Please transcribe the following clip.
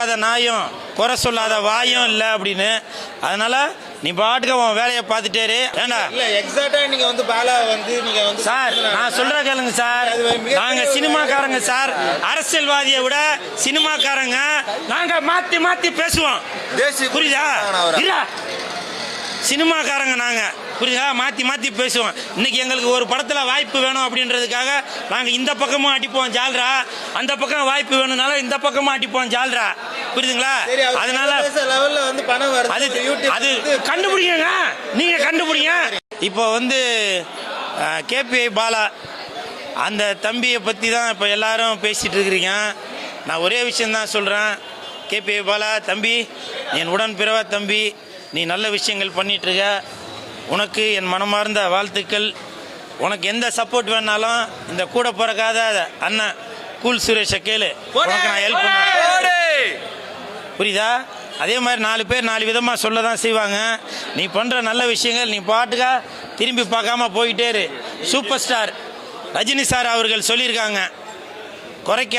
சொல்லாத நாயும் குறை சொல்லாத வாயும் இல்லை அப்படின்னு. அதனால நீ பாட்டுக்கு உன் வேலையை பார்த்துட்டே இரு. ஏண்டா? இல்ல எக்ஸாக்டா நீங்க வந்து பாலா வந்து நீங்க வந்து சார் நான் சொல்ற கேளுங்க சார். நாங்க சினிமாக்காரங்க சார். அரசியல்வாதியை விட சினிமாக்காரங்க நாங்க மாத்தி மாத்தி பேசுவோம். புரியுதா. இல்ல. சினிமாக்காரங்க நாங்க. புரியுதா? மாத்தி மாத்தி பேசுவோம். இன்னைக்கு எங்களுக்கு ஒரு படத்துல வாய்ப்பு வேணும் அப்படின்றதுக்காக நாங்க இந்த பக்கமும் அடிப்போம் ஜால்ரா. அந்த பக்கம் வாய்ப்பு வேணும்னால இந்த பக்கமும் அடிப்போம் ஜால்ரா. புரியுதுங்களா? அதனால வந்து பணம் வருது அது அது கண்டுபிடிங்க. நீங்க கண்டுபிடிங்க. இப்போ வந்து கேபிஐ பாலா அந்த தம்பியை பற்றி தான் இப்போ எல்லாரும் பேசிட்டு இருக்கிறீங்க. நான் ஒரே விஷயந்தான் சொல்கிறேன் கேபிஐ பாலா தம்பி என் உடன் பிறவ தம்பி நீ நல்ல விஷயங்கள் பண்ணிட்டு இருக்க. உனக்கு என் மனமார்ந்த வாழ்த்துக்கள். உனக்கு எந்த சப்போர்ட் வேணாலும் இந்த கூட பிறக்காத அண்ணன் கூல் சுரேஷை கேளு. உனக்கு நான் ஹெல்ப் பண்ணுவேன் புரியுதா? அதே மாதிரி நாலு பேர் நாலு விதமாக சொல்ல தான் செய்வாங்க. நீ பண்ணுற நல்ல விஷயங்கள் நீ பாட்டுக்கா திரும்பி பார்க்காம போயிட்டே இரு. சூப்பர் ஸ்டார் ரஜினி சார் அவர்கள் சொல்லியிருக்காங்க. குறைக்க